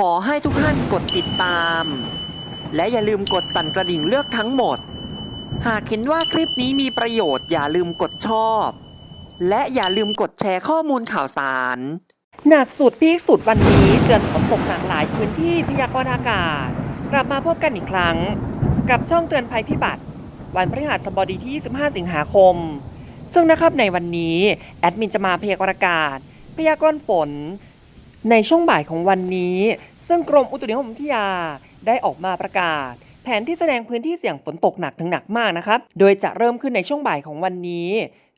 ขอให้ทุกท่านกดติดตาม และอย่าลืมกดสั่นกระดิ่งเลือกทั้งหมด หากเห็นว่าคลิปนี้มีประโยชน์อย่าลืมกดชอบ และอย่าลืมกดแชร์ข้อมูลข่าวสาร หนักสุดพีคสุดวันนี้เตือนฝนตกหนักหลายพื้นที่พยากรณ์อากาศ กลับมาพบกันอีกครั้ง กับช่องเตือนภัยพิบัติ วันพฤหัสบดีที่ 25 สิงหาคม ซึ่งนะครับในวันนี้ แอดมินจะมาพยากรณ์อากาศ พยากรณ์ฝน ในช่วงบ่ายของวันนี้ ซึ่งกรมอุตุนิยมวิทยาได้ออกมาประกาศ แผนที่แสดงพื้นที่เสี่ยงฝนตกหนักถึงหนักมากนะครับ โดยจะเริ่มขึ้นในช่วงบ่ายของวันนี้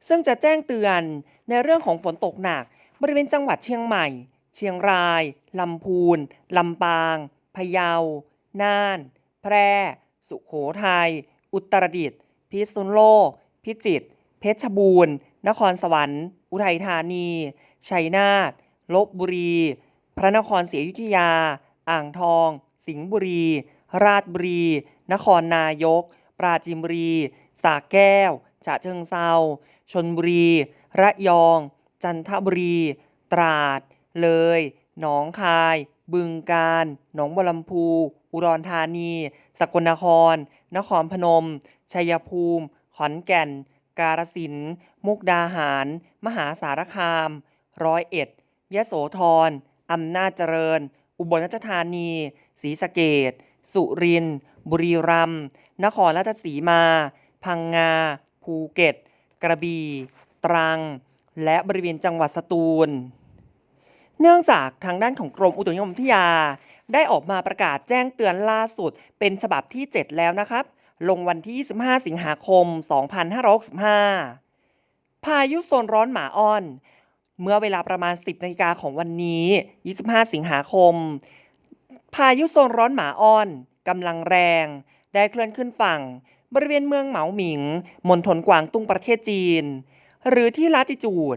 ซึ่งจะแจ้งเตือนในเรื่องของฝนตกหนัก บริเวณจังหวัดเชียงใหม่ เชียงราย ลำพูน ลำปาง พะเยา น่าน แพร่ สุขโขทัย อุตรดิตถ์ พิษณุโลก พิจิตร เพชรบูรณ์ นครสวรรค์ อุทัยธานี ชัยนาท ลบบุรี พระนครศรีอยุธยา อ่างทอง สิงห์บุรี ราชบุรี นครนายก ปราจีนบุรี สระแก้ว ฉะเชิงเซาชนบุรี ระยอง จันทบุรี ตราด เลย หนองคาย บึงกาฬ หนองบัวลำพู อุดรธานี สกลนคร นครพนม ชัยภูมิ ขอนแก่น กาฬสินธุ์มุกดาหาร มหาสารคาม ร้อยเอ็ด ยโสธรอำนาจเจริญ อุบลราชธานีศรีสะเกษสุรินทร์บุรีรัมย์นครราชสีมา พังงา ภูเก็ต กระบี่ ตรัง และบริเวณจังหวัดสตูล เนื่องจากทางด้านของกรมอุตุนิยมวิทยา ได้ออกมาประกาศแจ้งเตือนล่าสุด เป็นฉบับที่ 7 แล้วนะครับ ลงวันที่ 25 สิงหาคม 2565พายุโซนร้อนหมาอ้อน เมื่อเวลาประมาณ 10นาฬิกาของวันนี้ 25 สิงหาคม พายุโซนร้อนหมาอ้อนกำลังแรง ได้เคลื่อนขึ้นฝั่ง บริเวณเมืองเหมาหมิง มณฑลกวางตุ้งประเทศจีน หรือที่ลาติจูด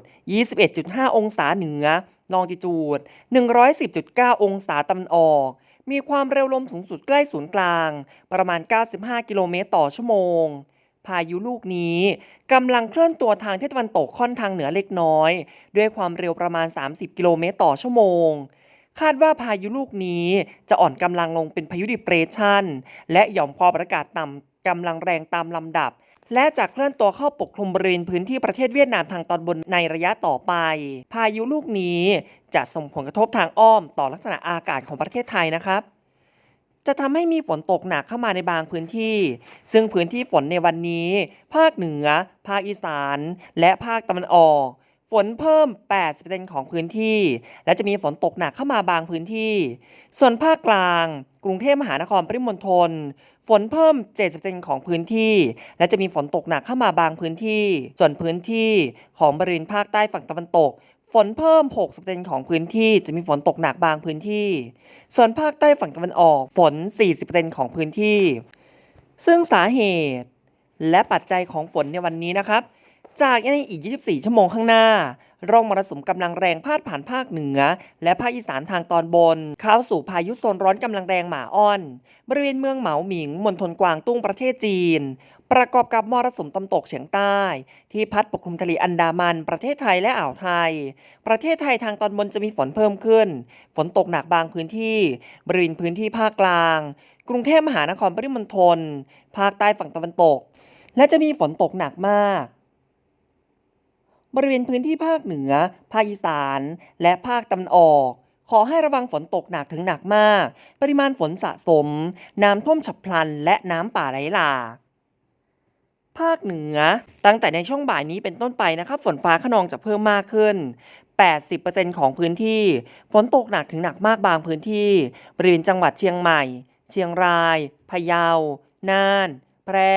21.5 องศาเหนือลองจิจูด 110.9 องศาตะวันออก มีความเร็วลมสูงสุดใกล้ศูนย์กลาง ประมาณ 95 กิโลเมตรต่อชั่วโมง พายุลูกนี้กำลังเคลื่อนตัวทางทิศตะวันตกค่อนทางเหนือเล็กน้อย ด้วยความเร็วประมาณ 30 กิโลเมตรต่อชั่วโมง คาดว่าพายุลูกนี้จะอ่อนกำลังลงเป็นพายุดิเปรสชันและหย่อมความกดอากาศต่ำกำลังแรงตามลำดับ และจะเคลื่อนตัวเข้าปกคลุมบริเวณพื้นที่ประเทศเวียดนามทางตอนบนในระยะต่อไป พายุลูกนี้จะส่งผลกระทบทางอ้อมต่อลักษณะอากาศของประเทศไทยนะครับ จะทำให้มีฝนตกหนักเข้ามาในบางพื้นที่ ซึ่งพื้นที่ฝนในวันนี้ ภาคเหนือ ภาคอีสาน และภาคตะวันออกฝนเพิ่ม 80%ของพื้นที่ และจะมีฝนตกหนักเข้ามาบางพื้นที่ ส่วนภาคกลาง กรุงเทพมหานครปริมณฑล ฝนเพิ่ม 70%ของพื้นที่ และจะมีฝนตกหนักเข้ามาบางพื้นที่ ส่วนพื้นที่ของบริเวณภาคใต้ฝั่งตะวันตก ฝนเพิ่ม60%ของพื้นที่จะมีฝนตกหนักบางพื้นที่ ส่วนภาคใต้ฝั่งตะวันออกฝน 40%ของพื้นที่ ซึ่งสาเหตุ และปัจจัยของฝนในวันนี้นะครับ จากในอีก 24 ชั่วโมงข้างหน้า ร่องมรสุมกำลังแรงพาดผ่านภาคเหนือ และภาคอีสานทางตอนบน เข้าสู่พายุโซนร้อนกำลังแรงหมาอ้อน บริเวณเมืองเหมาหมิงมณฑลกวางตุ้งประเทศจีน ประกอบกับมรสุมตะวันตกเฉียงใต้ ที่พัดปกคลุมทะเลอันดามัน ประเทศไทยและอ่าวไทย ประเทศไทยทางตอนบนจะมีฝนเพิ่มขึ้น ฝนตกหนักบางพื้นที่ บริเวณพื้นที่ภาคกลาง กรุงเทพมหานครปริมณฑลภาคใต้ฝั่งตะวันตก และจะมีฝนตกหนักมาก บริเวณพื้นที่ภาคเหนือ ภาคอีสาน และภาคตะวันออกขอให้ระวังฝนตกหนักถึงหนักมาก ปริมาณฝนสะสม น้ำท่วมฉับพลัน และน้ำป่าไหลหลาก ภาคเหนือ ตั้งแต่ในช่วงบ่ายนี้เป็นต้นไปนะครับฝนฟ้าขนองจะเพิ่มมากขึ้น 80%ของพื้นที่ ฝนตกหนักถึงหนักมากบางพื้นที่บริเวณจังหวัดเชียงใหม่ เชียงราย พะเยา น่าน แพร่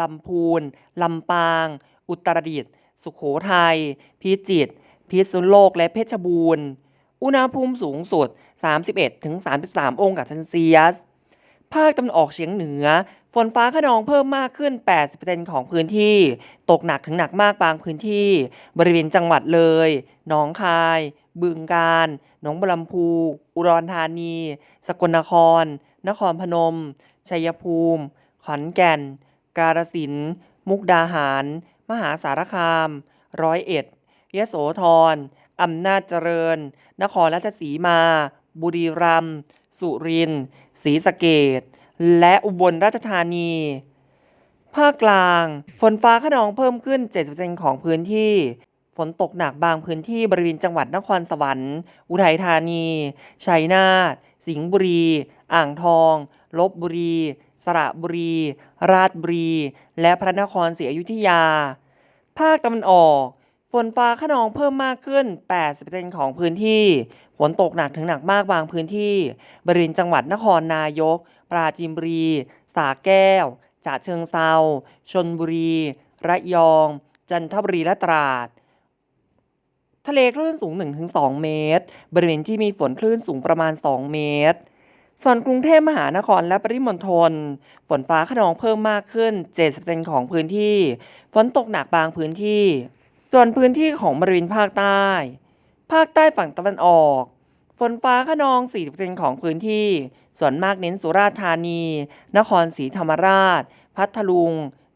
ลำพูน ลำปาง อุตรดิตถ์ สุขโขทัย พิจิตร พิษณุโลก และเพชรบูรณ์ อุณหภูมิสูงสุด 31-33 องศาเซลเซียสภาคตะวันออกเฉียงเหนือ ฝนฟ้าขนองเพิ่มมากขึ้น 80%ของพื้นที่ ตกหนักถึงหนักมากบางพื้นที่ บริเวณจังหวัดเลย หนองคาย บึงกาฬ หนองบัวลำพู อุดรธานี สกลนคร นครพนม ชัยภูมิ ขอนแก่น กาฬสินธุ์มุกดาหาร มหาสารคาม ร้อยเอ็ด ยโสธร อำนาจเจริญ นครราชสีมา บุรีรัมย์ สุรินทร์ ศรีสะเกษ และอุบลราชธานี ภาคกลาง ฝนฟ้าขนองเพิ่มขึ้น 70%ของพื้นที่ ฝนตกหนักบางพื้นที่บริเวณจังหวัดนครสวรรค์ อุทัยธานี ชัยนาท สิงห์บุรี อ่างทอง ลบบุรี สระบุรี ราชบุรี และพระนครศรีอยุธยา ภาคตะวันออกฝนฟ้าขนองเพิ่มมากขึ้น 80%ของพื้นที่ ฝนตกหนักถึงหนักมากบางพื้นที่ บริเวณจังหวัดนครนายก ปราจีนบุรีสระแก้วฉะเชิงเซาชนบุรี ระยอง จันทบุรีและตราด ทะเลคลื่นสูง 1-2 เมตร บริเวณที่มีฝนคลื่นสูงประมาณ 2 เมตร ส่วนกรุงเทพมหานครและปริมณฑลฝนฟ้าขนองเพิ่มมากขึ้น 70%ของพื้นที่ ฝนตกหนักบางพื้นที่ ส่วนพื้นที่ของบริเวณภาคใต้ ภาคใต้ฝั่งตะวันออก ฝนฟ้าขนอง 40%ของพื้นที่ ส่วนมากเน้นสุราษฎร์ธานี นครศรีธรรมราช พัทลุง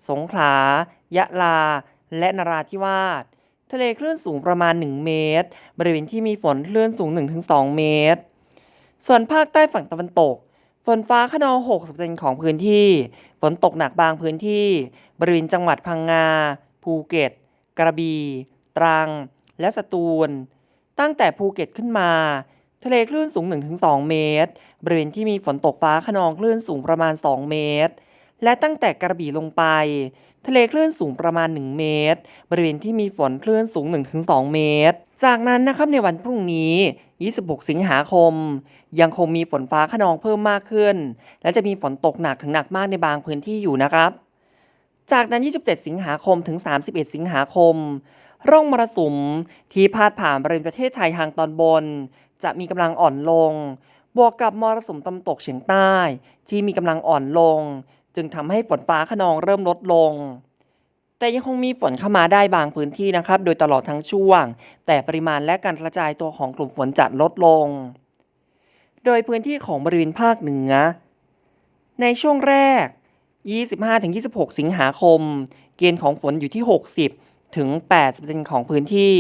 สงขลา ยะลา และนราธิวาส ทะเลคลื่นสูงประมาณ 1 เมตร บริเวณที่มีฝนคลื่นสูง 1-2 เมตร ส่วนภาคใต้ฝั่งตะวันตก ฝนฟ้าขนอง 60%ของพื้นที่ ฝนตกหนักบางพื้นที่ บริเวณจังหวัดพังงา ภูเก็ต กระบี่ ตรัง และสตูล ตั้งแต่ภูเก็ตขึ้นมา ทะเลคลื่นสูง 1-2 เมตร บริเวณที่มีฝนตกฟ้าขนองคลื่นสูงประมาณ 2 เมตร และตั้งแต่กระบี่ลงไป ทะเลคลื่นสูงประมาณ 1 เมตร บริเวณที่มีฝนคลื่นสูง 1-2 เมตร จากนั้นนะครับในวันพรุ่งนี้ 26 สิงหาคม ยังคงมีฝนฟ้าขนองเพิ่มมากขึ้น และจะมีฝนตกหนักถึงหนักมากในบางพื้นที่อยู่นะครับ จากนั้น 27 สิงหาคมถึง 31 สิงหาคมร่องมรสุมที่พาดผ่านบริเวณประเทศไทยทางตอนบน จะมีกำลังอ่อนลง บวกกับมรสุมตะวันตกเฉียงใต้ ที่มีกำลังอ่อนลง จึงทำให้ฝนฟ้าขนองเริ่มลดลง แต่ยังคงมีฝนเข้ามาได้บางพื้นที่นะครับ โดยตลอดทั้งช่วง แต่ปริมาณและการกระจายตัวของกลุ่มฝนจะลดลง โดยพื้นที่ของบริเวณภาคเหนือ ในช่วงแรก 25-26 สิงหาคม เกณฑ์ของฝนอยู่ที่ 60 ถึง 80%ของพื้นที่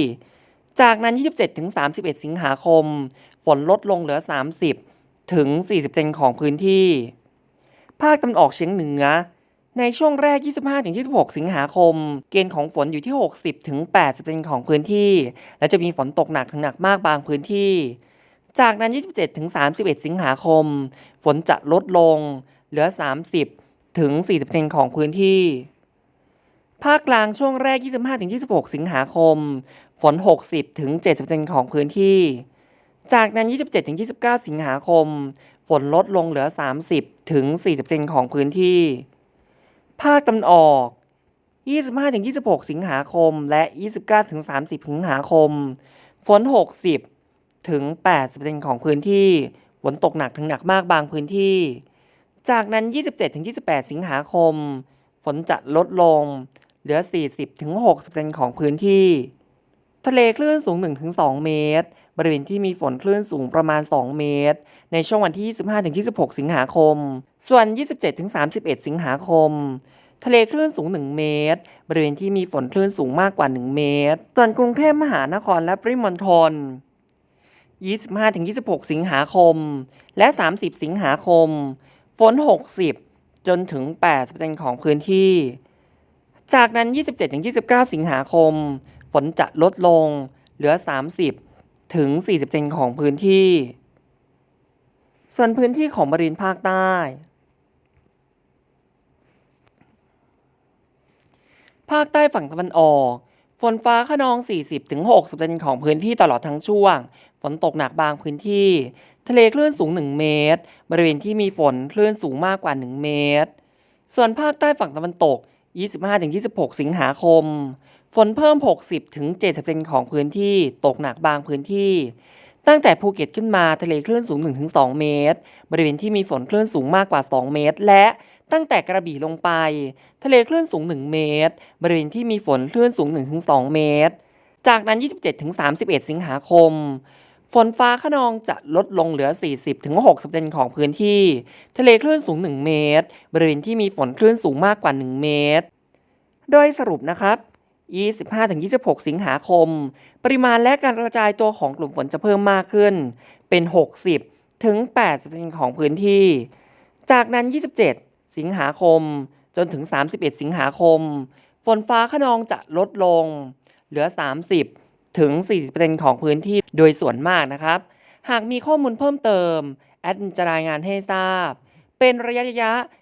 จากนั้น 27-31 สิงหาคม ฝนลดลงเหลือ 30 ถึง 40%ของพื้นที่ ภาคตะวันออกเฉียงเหนือ ในช่วงแรก 25-26 สิงหาคม เกณฑ์ของฝนอยู่ที่ 60ถึง80%ของพื้นที่ และจะมีฝนตกหนักถึงหนักมากบางพื้นที่ จากนั้น 27ถึง31 สิงหาคม ฝนจะลดลง เหลือ 30ถึง40%ของพื้นที่ภาคกลางช่วงแรก 25-26 สิงหาคม ฝน 60ถึง70ของพื้นที่ จากนั้น 27-29สิงหาคม ฝนลดลงเหลือ 30ถึง40ของพื้นที่ ภาคตะวันออก 25-26สิงหาคม และ 29-30สิงหาคม ฝน 60ถึง80ของพื้นที่ ฝนตกหนักถึงหนักมากบางพื้นที่ จากนั้น 27-28สิงหาคม ฝนจะลดลง เหลือ 40-60%ของพื้นที่ ทะเลคลื่นสูง 1-2 เมตร บริเวณที่มีฝนคลื่นสูงประมาณ 2 เมตร ในช่วงวันที่ 25-26 สิงหาคม ส่วน 27-31 สิงหาคม ทะเลคลื่นสูง 1 เมตร บริเวณที่มีฝนคลื่นสูงมากกว่า 1 เมตร ส่วนกรุงเทพมหานครและปริมณฑล25-26 สิงหาคม และ 30 สิงหาคม ฝน 60 จนถึง 8%ของพื้นที่ จากนั้น 27-29 สิงหาคม ฝนจะลดลงเหลือ 30 ถึง 40%ของพื้นที่ ส่วนพื้นที่ของบริเวณภาคใต้ ภาคใต้ฝั่งตะวันออกฝนฟ้าขนอง 40-60%ของพื้นที่ตลอดทั้งช่วง ฝนตกหนักบางพื้นที่ ทะเลคลื่นสูง 1 เมตร บริเวณที่มีฝนคลื่นสูงมากกว่า 1 เมตร ส่วนภาคใต้ฝั่งตะวันตก 25-26 สิงหาคม ฝนเพิ่ม 60-70%ของพื้นที่ตกหนักบางพื้นที่ ตั้งแต่ภูเก็ตขึ้นมาทะเลคลื่นสูง 1-2 เมตร บริเวณที่มีฝนคลื่นสูงมากกว่า 2 เมตร และตั้งแต่กระบี่ลงไป ทะเลคลื่นสูง 1 เมตร บริเวณที่มีฝนคลื่นสูง 1-2 เมตร จากนั้น 27-31 สิงหาคมฝนฟ้าขนองจะลดลงเหลือ 40-60%ของพื้นที่ ทะเลคลื่นสูง 1 เมตร บริเวณที่มีฝนคลื่นสูงมากกว่า 1 เมตร โดยสรุปนะครับ 25-26 สิงหาคม ปริมาณและการกระจายตัวของกลุ่มฝนจะเพิ่มมากขึ้น เป็น 60 ถึง 80%ของพื้นที่ จากนั้น 27 สิงหาคม จนถึง 31 สิงหาคม ฝนฟ้าขนองจะลดลง เหลือ 30 ถึง 40%ของพื้นที่โดยส่วนมากนะครับ หากมีข้อมูลเพิ่มเติม แอดจะรายงานให้ทราบ เป็นระยะๆ